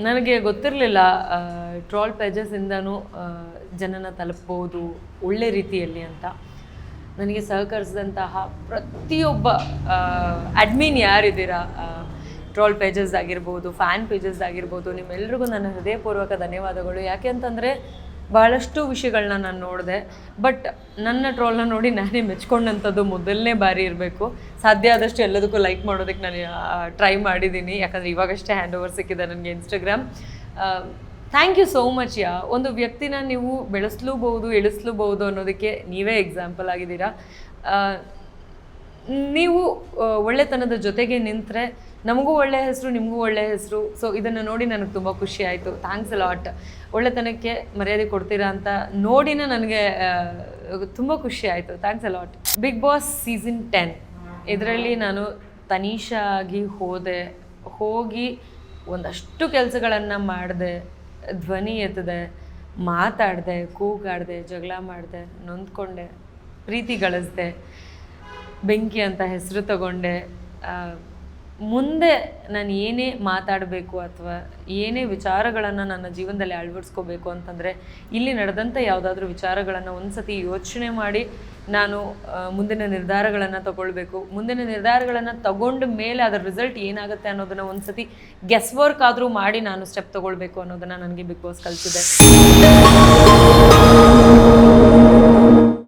ನನಗೆ ಗೊತ್ತಿರಲಿಲ್ಲ ಟ್ರಾಲ್ ಪೇಜಸ್ಸಿಂದನೂ ಜನನ ತಲುಪ್ಬೋದು ಒಳ್ಳೆ ರೀತಿಯಲ್ಲಿ ಅಂತ. ನನಗೆ ಸಹಕರಿಸಿದಂತಹ ಪ್ರತಿಯೊಬ್ಬ ಅಡ್ಮಿನ್ ಯಾರಿದ್ದೀರಾ ಟ್ರಾಲ್ ಪೇಜಸ್ ಆಗಿರ್ಬೋದು ಫ್ಯಾನ್ ಪೇಜಸ್ ಆಗಿರ್ಬೋದು, ನಿಮ್ಮೆಲ್ರಿಗೂ ನನ್ನ ಹೃದಯಪೂರ್ವಕ ಧನ್ಯವಾದಗಳು. ಯಾಕೆ ಅಂತಂದರೆ ಭಾಳಷ್ಟು ವಿಷಯಗಳನ್ನ ನಾನು ನೋಡಿದೆ. ಬಟ್ ನನ್ನ ಟ್ರೋಲ್ನ ನೋಡಿ ನಾನೇ ಮೆಚ್ಕೊಂಡಂಥದ್ದು ಮೊದಲನೇ ಬಾರಿ ಇರಬೇಕು. ಸಾಧ್ಯ ಆದಷ್ಟು ಎಲ್ಲದಕ್ಕೂ ಲೈಕ್ ಮಾಡೋದಕ್ಕೆ ನಾನು ಟ್ರೈ ಮಾಡಿದ್ದೀನಿ. ಯಾಕಂದರೆ ಇವಾಗಷ್ಟೇ ಹ್ಯಾಂಡ್ ಓವರ್ ಸಿಕ್ಕಿದೆ ನನಗೆ Instagram thank you so much ಯಾ. ಒಂದು ವ್ಯಕ್ತಿನ ನೀವು ಬೆಳೆಸ್ಲೂಬಹುದು, ಇಳಿಸ್ಲೂಬಹುದು ಅನ್ನೋದಕ್ಕೆ ನೀವೇ ಎಕ್ಸಾಂಪಲ್ ಆಗಿದ್ದೀರಾ. ನೀವು ಒಳ್ಳೆತನದ ಜೊತೆಗೆ ನಿಂತರೆ ನಮಗೂ ಒಳ್ಳೆ ಹೆಸರು, ನಿಮಗೂ ಒಳ್ಳೆ ಹೆಸರು. ಸೊ ಇದನ್ನು ನೋಡಿ ನನಗೆ ತುಂಬ ಖುಷಿ ಆಯಿತು. ಥ್ಯಾಂಕ್ಸ್ ಲಾಟ್ ಒಳ್ಳೆತನಕ್ಕೆ ಮರ್ಯಾದೆ ಕೊಡ್ತೀರಾ ಅಂತ ನೋಡಿನ ನನಗೆ ತುಂಬ ಖುಷಿ ಆಯಿತು. Thanks lot Bigg Boss season ten ಇದರಲ್ಲಿ ನಾನು ತನೀಷಾ ಆಗಿ ಹೋದೆ. ಹೋಗಿ ಒಂದಷ್ಟು ಕೆಲಸಗಳನ್ನು ಮಾಡಿದೆ. ಧ್ವನಿ ಎತ್ತದೆ ಮಾತಾಡಿದೆ, ಕೂಗಾಡಿದೆ, ಜಗಳ ಮಾಡಿದೆ, ನೊಂದ್ಕೊಂಡೆ, ಪ್ರೀತಿ ಗಳಿಸ್ದೆ. ಬೆಂಕಿ ಅಂತ ಹೆಸರು ತಗೊಂಡೆ. ಮುಂದೆ ನಾನು ಏನೇ ಮಾತಾಡಬೇಕು ಅಥವಾ ಏನೇ ವಿಚಾರಗಳನ್ನು ನನ್ನ ಜೀವನದಲ್ಲಿ ಅಳವಡಿಸ್ಕೋಬೇಕು ಅಂತಂದರೆ ಇಲ್ಲಿ ನಡೆದಂಥ ಯಾವುದಾದ್ರೂ ವಿಚಾರಗಳನ್ನು ಒಂದ್ಸತಿ ಯೋಚನೆ ಮಾಡಿ ನಾನು ಮುಂದಿನ ನಿರ್ಧಾರಗಳನ್ನು ತಗೊಳ್ಬೇಕು. ಮುಂದಿನ ನಿರ್ಧಾರಗಳನ್ನು ತಗೊಂಡ ಮೇಲೆ ಅದರ ರಿಸಲ್ಟ್ ಏನಾಗುತ್ತೆ ಅನ್ನೋದನ್ನು ಒಂದ್ಸತಿ ಗೆಸ್ ವರ್ಕ್ ಆದರೂ ಮಾಡಿ ನಾನು ಸ್ಟೆಪ್ ತಗೊಳ್ಬೇಕು ಅನ್ನೋದನ್ನು ನನಗೆ ಬಿಗ್ ಬಾಸ್ ಕಲಿಸಿದೆ.